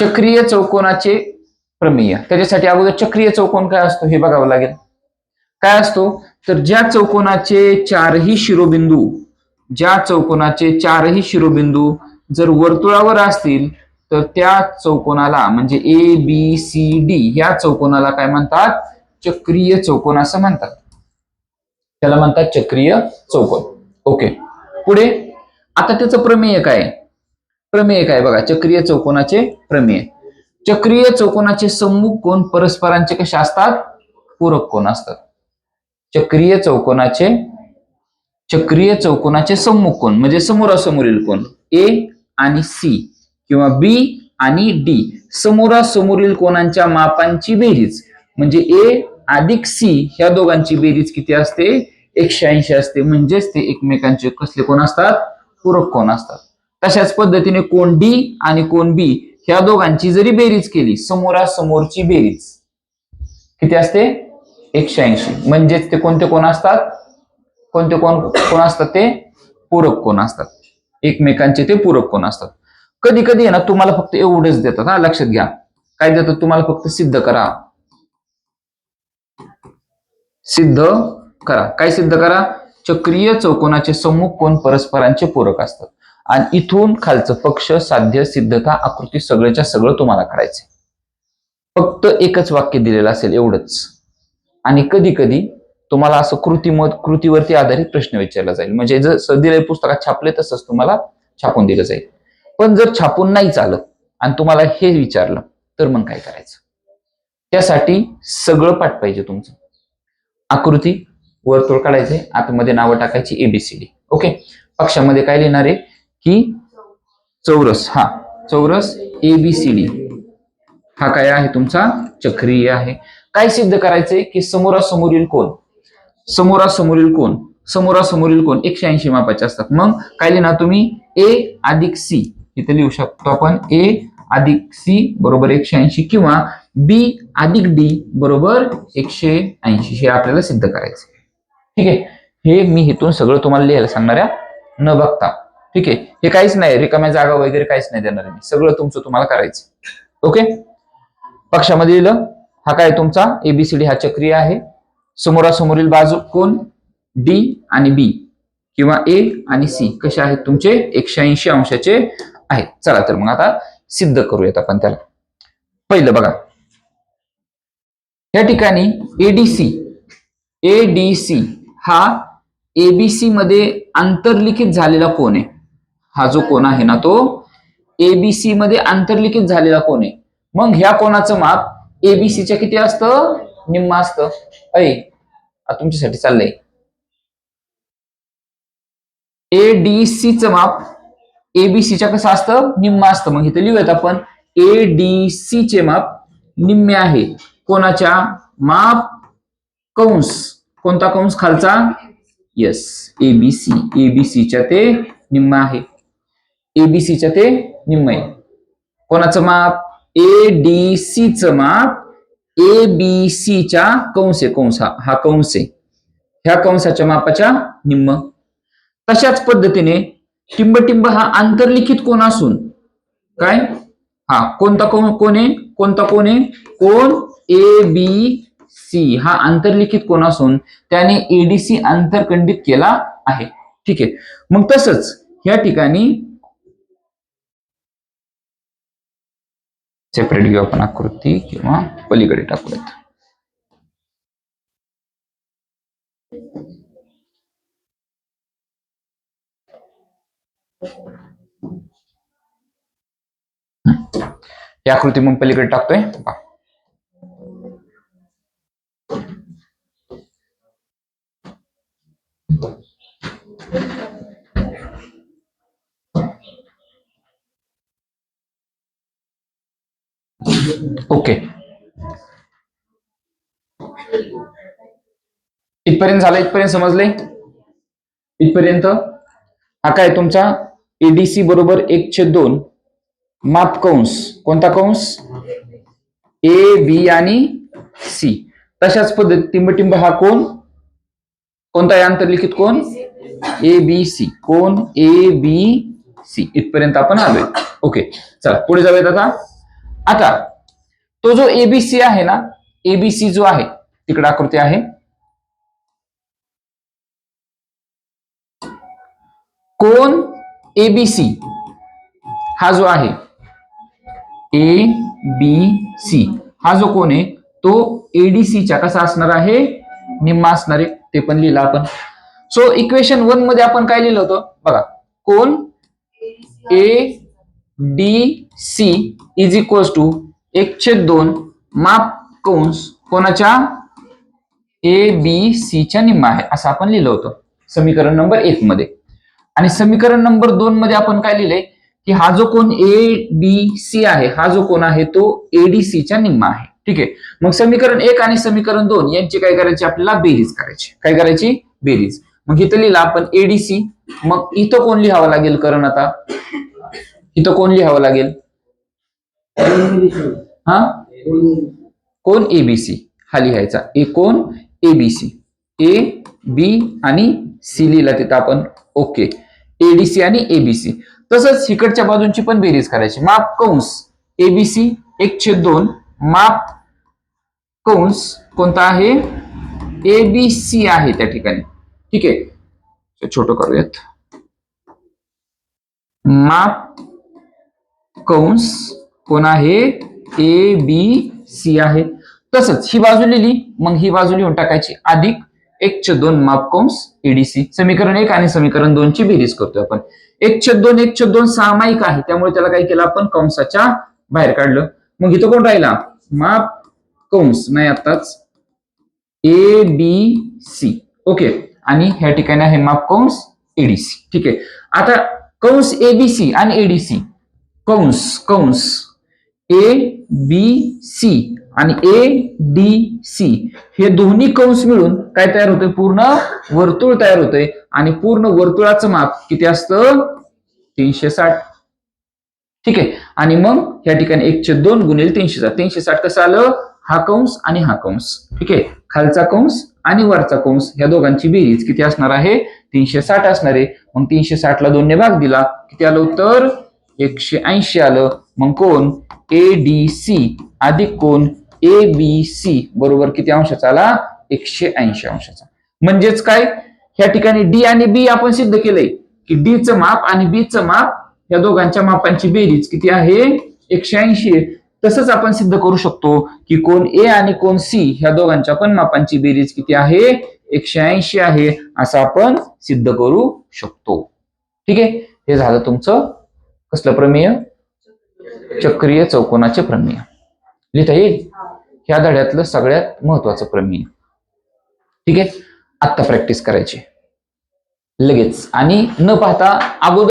चक्रीय चौकोनाचे प्रमेय. त्याच्यासाठी अगोदर चक्रीय चौकोन काय असतो हे बघावं लागेल. काय असतो? तर ज्या चौकोनाचे चारही शिरोबिंदू ज्या चौकोनाचे चारही शिरोबिंदू जर वर्तुळावर असतील तर त्या चौकोनाला म्हणजे ए बी सी डी या चौकोनाला काय म्हणतात? चक्रीय चौकोन असं म्हणतात. त्याला म्हणतात चक्रीय चौकोन. ओके पुढे. आता त्याचं प्रमेय काय आहे? प्रमेय काय बघा. चक्रीय चौकोनाचे प्रमेय. चक्रीय चौकोनाचे सम्मुख कोण? परस्परांचे कसे असतात? पूरक कोण असतात? चक्रीय चौकोनाचे चक्रीय चौकोनाचे सम्मुख कोण? म्हणजे समोरासमोरील कोण? ए आणि सी किंवा बी आणि डी समोरासमोरील कोणांच्या मापांची बेरीज. म्हणजे ए अधिक सी ह्या दोघांची बेरीज किती असते? एकशे ऐंशी असते. म्हणजेच ते एकमेकांचे कसले कोण असतात? पूरक कोण असतात? तशाच पद्धतीने कोण डी आणि कोण बी ह्या दोघांची जरी बेरीज केली समोरासमोरची बेरीज किती असते? एकशे ऐंशी. म्हणजेच ते कोणते कोण असतात? कोणते कोण कोण असतात ते? पूरक कोण असतात. एकमेकांचे ते पूरक कोण असतात. कधी कधी आहे ना तुम्हाला फक्त एवढंच देतात हा लक्षात घ्या. काय देतात तुम्हाला फक्त? सिद्ध करा. सिद्ध करा. काय सिद्ध करा? चक्रीय चौकोनाचे सम्मुख कोण? परस्परांचे पूरक असतात. आणि इथून खालचं पक्ष साध्य सिद्धता आकृती सगळ्याच्या सगळं तुम्हाला काढायचं फक्त एकच वाक्य दिलेलं असेल एवढंच. आणि कधी कधी तुम्हाला असं कृतीमत कृतीवरती आधारित प्रश्न विचारला जाईल. म्हणजे जसं दिलंय पुस्तकात छापले तसंच तुम्हाला छापून दिलं जाईल. पण जर छापून नाही चालत आणि तुम्हाला हे विचारलं तर मग काय करायचं? त्यासाठी सगळं पाठ पाहिजे तुमचं. आकृती वर्तुळ काढायचे आतमध्ये नावं टाकायची एबीसीडी ओके पक्षामध्ये काय लिहिणार आहे? की चौरस हा चौरस एबीसीडी हा काय आहे तुमचा? चक्रीय आहे. काय सिद्ध करायचंय की समोरासमोरील कोण समोरासमोरील कोण समोरासमोरील कोण एकशे ऐंशी मापाचे असतात. मग काय लिहिणार तुम्ही? ए अधिक सी इथे लिहू शकतो आपण ए अधिक सी बरोबर एकशे ऐंशी किंवा बी अधिक डी बरोबर एकशे ऐंशी. हे आपल्याला सिद्ध करायचं ठीक आहे? हे मी इथून सगळं तुम्हाला लिहायला सांगणाऱ्या न बघता. ठीक आहे? हे काहीच नाही रिकाम्या जागा वगैरे काहीच नाही देणार मी. सगळं तुमचं तुम्हाला करायचं ओके? पक्षामध्ये लिहिलं हा काय तुमचा? एबीसीडी हा चक्रीय आहे. समोरासमोरील बाजू कोण? डी आणि बी किंवा ए आणि सी कसे आहेत तुमचे? एकशे ऐंशी अंशाचे आहेत. चला तर मग आता सिद्ध करूयात आपण त्याला. पहिलं बघा. या ठिकाणी एडीसी एडीसी हा एबीसी मध्ये अंतर्लिखित झालेला कोण आहे. हा जो कोण आहे ना तो एबीसी मध्ये आंतरलिखित झालेला कोण आहे. मग ह्या कोणाचं माप एबीसीच्या किती असतं? निम्म असतं. ऐ तुमच्यासाठी चाललंय. एडीसीचं माप एबीसीच्या कसं असतं? निम्म असतं. मग इथे लिहूयात आपण. एडीसी चे माप निम्मे आहे. कोणाच्या? माप कंस. कोणता कंस? खालचा? येस एबीसी एबीसीच्या ते निम्म आहे. एबीसीच्या ते निम्म आहे कोणाचं माप? ए डी च माप ए बी च्या कंस आहे कंस. हा हा कंस. आहे ह्या कंसाच्या मापाच्या निम्म. तशाच पद्धतीने टिंबटिंब हा आंतरलिखित कोण असून काय? हा कोणता कोण कोण आहे? कोणता कोण आहे? कोण ए बी सी हा आंतरलिखित कोण असून त्याने एडीसी आंतरखंडित केला आहे. ठीक आहे. मग तसंच या ठिकाणी सेपरेट घेऊ आपण आकृती किंवा पलीकडे टाकूयात. ही आकृती मग पलीकडे टाकतोय. पहा. ओके. इथपर्यंत झालं इथपर्यंत समजले? इथपर्यंत? हा काय तुमचा? एडीसी बरोबर एक छे दोन. माप कंस. कोणता कंस? ए बी आणि सी तशाच पद्धती टिंबटिंब हा कोण? कोणता आहे आंतरलिखित कोण? ए बी सी कोण? ए बी सी इथपर्यंत आपण आलोय. ओके. चला पुढे जाऊयात आता. आता तो जो एबीसी आहे ना एबीसी जो आहे तिकडे आकृती आहे. कोण एबीसी हा जो आहे ए बी सी हा जो कोण आहे तो एडीसीच्या कसा असणार आहे? निम्मा असणार आहे ते पण लिहिलं आपण. सो इक्वेशन वनमध्ये आपण काय लिहिलं होतं? बघा कोण A D C is equals to एकशे दोन माप कंस कोणाच्या? ए बी सीच्या निम्मा आहे असं आपण लिहिलं होतं. समीकरण नंबर एक मध्ये. आणि समीकरण नंबर दोन मध्ये आपण काय लिहिलंय की हा जो कोण ए बी सी आहे हा जो कोण आहे तो एडीसीच्या निम्मा आहे. ठीक आहे? मग समीकरण एक आणि समीकरण दोन यांची काय करायची? आपल्याला बेरीज करायची. काय करायची? बेरीज. मग इथं लिहिलं आपण एडीसी मग इथं कोण लिहावं लागेल करण आता? इथं कोण लिहावं लागेल? हा? कोण एबीसी हा लिहायचा ए कोण? एबीसी ए बी आणि सी लिहिला तिथं आपण. ओके. एडीसी आणि एबीसी तसंच इकडच्या बाजूंची पण बेरीज करायची. माप कंस. एबीसी एक छेद दोन. माप कंस कोणता आहे? एबीसी आहे त्या ठिकाणी. ठीक आहे. छोट करूयात. माप कंस कोण आहे? ए बी सी आहे. तसंच ही बाजू लिहिली मग ही बाजू लिहून टाकायची अधिक एक छेद दोन मापकंस एडीसी समीकरण एक आणि समीकरण दोनची बेरीज करतोय आपण. एक छेद दोन एक छेद दोन सामायिक आहे. त्यामुळे त्याला काय केलं आपण? कंसाच्या बाहेर काढलं. मग इथं कोण राहिला? माप कंस नाही आताच ए बी सी ओके. आणि ह्या ठिकाणी आहे माप कंस एडीसी ठीक आहे. आता कंस एबीसी आणि एडीसी कंस कंस. ए बी सी आणि ए डी सी हे दोन्ही कंस मिळून काय तयार होतंय? पूर्ण वर्तुळ तयार होतंय. आणि पूर्ण वर्तुळाचं माप किती असतं? तीनशे साठ ठीक आहे. आणि मग या ठिकाणी एकशे दोन गुणिले तीनशे साठ तीनशे साठ कसं आलं? हा कंस आणि हा कंस. ठीक आहे. खालचा कंस आणि वरचा कंस. या दोघांची बेरीज किती असणार आहे? तीनशे साठ असणार आहे. मग तीनशे साठला दोनने भाग दिला. किती आलं उत्तर? एकशे ऐंशी आलं. मग कोण? ए डी सी अधिक कोण? ए बी सी बरोबर किती अंशाचा आला? एकशे ऐंशी अंशाचा. म्हणजेच काय? ह्या ठिकाणी डी आणि बी आपण सिद्ध केलंय की डी चं माप आणि बी चं माप या दोघांच्या मापांची बेरीज किती आहे? एकशे ऐंशी तसंच आपण सिद्ध करू शकतो की कोण ए आणि कोण सी ह्या दोघांच्या पण मापांची बेरीज किती आहे? एकशे ऐंशी आहे. असं आपण सिद्ध करू शकतो. ठीक आहे? हे झालं तुमचं कसलं प्रमेय? चक्रीय चौकोनाचे प्रमेय. लिहिता येईल? ह्या धड्यातलं सगळ्यात महत्वाचं प्रमेय. ठीक आहे? आत्ता प्रॅक्टिस करायची. लगेच. आणि न पाहता अगोदर